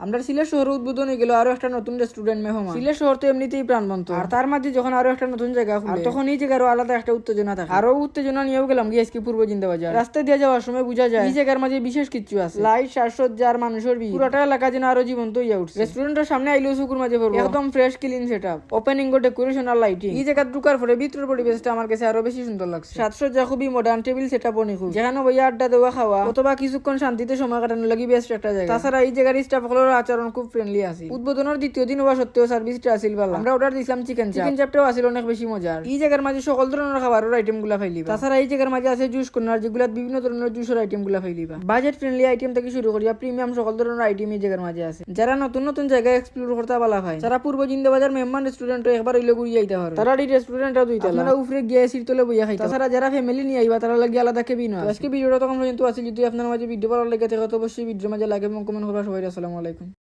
আমরা সিলেট শহর উদ্বোধন হয়ে গেল আরও একটা নতুন রেস্টুরেন্ট মেহমান। সিলেট শহর তো এমনিতেই প্রাণবন্ত। আর তার মাঝে যখন আরও একটা নতুন জায়গা খুলে। তখন এই জায়গারও আলাদা একটা উত্তেজনা থাকে। আরও উত্তেজনা নিয়েও গেলাম গিয়ে আজকে পূর্ব জিন্দাবাজার। রাস্তা দিয়ে যাওয়ার সময় বোঝা যায় এই জায়গার মাঝে বিশেষ কিছু আছে। লাইট সাজসজ্জা আর মানুষের ভিড়। পুরোটা এলাকা যেন আরও জীবন্ত হইয়া উঠছে। রেস্টুরেন্টের সামনে আইলেও শুকুর মাঝে পড়ব একদম fresh clean set up opening ও ডেকোরেশন আর লাইটিং এই জায়গা ঢুকার পরে ভিতরের পরিবেশটা আমার কাছে আরও বেশি সুন্দর লাগছে। সাজসজ্জা খুবই মডার্ন টেবিল সেট আপ অনেক যেখানে বইয়া আড্ডা দেওয়া খাওয়া অথবা কিছুক্ষণ শান্তিতে সময় কাটানোর লাগি বেস্ট একটা জায়গা। তাছাড়া এই জায়গার স্টাফ সকলের আচরণ খুব ফ্রেন্ডলি আছে। উদ্বোধনের দ্বিতীয় দিন হওয়া সত্ত্বেও সার্ভিসটা আসিল ভালো আমরা অর্ডার দিছিলাম চিকেন চিকেন চাপটাও আসিল অনেক বেশি মজার। এই জায়গার মাঝে সকল ধরনের খাবারের আইটেমগুলা ফাইলিবা তাছাড়া এই জায়গার মাঝে আছে জুস কর্নার যেগুলা বিভিন্ন ধরনের জুসের আইটেমগুলা ফাইলিবা বাজেট ফ্রেন্ডলি আইটেম থেকে শুরু করিয়া প্রিমিয়াম সকল ধরনের আইটেম এই জায়গার মাঝে আছে। যারা নতুন নতুন জায়গায় এক্সপ্লোর করতে পালা হয় যারা পূর্ব জিন্দাবাজার মেহমান রেস্টুরেন্ট একবার হইলে ঘুরিয়ে আইতে পারো। তারা এই রেস্টুরেন্টটা দুইটা আপনারা উপরে গিয়ে সিট তলে বইয়া খাইতে তাছাড়া যারা ফ্যামিলি নিয়ে আইবা তারা লাগি আলাদা কেবিন আজকে ভিডিওটা তখন পর্যন্ত আছে। যদি আপনার মাঝে ভিডিও ভালো লেগে থাকে অবশ্যই ভিডিওর মাঝে লাগে এবং কমেন্ট করবা। সবাই আসসালামু আলাইকুম। Дякую.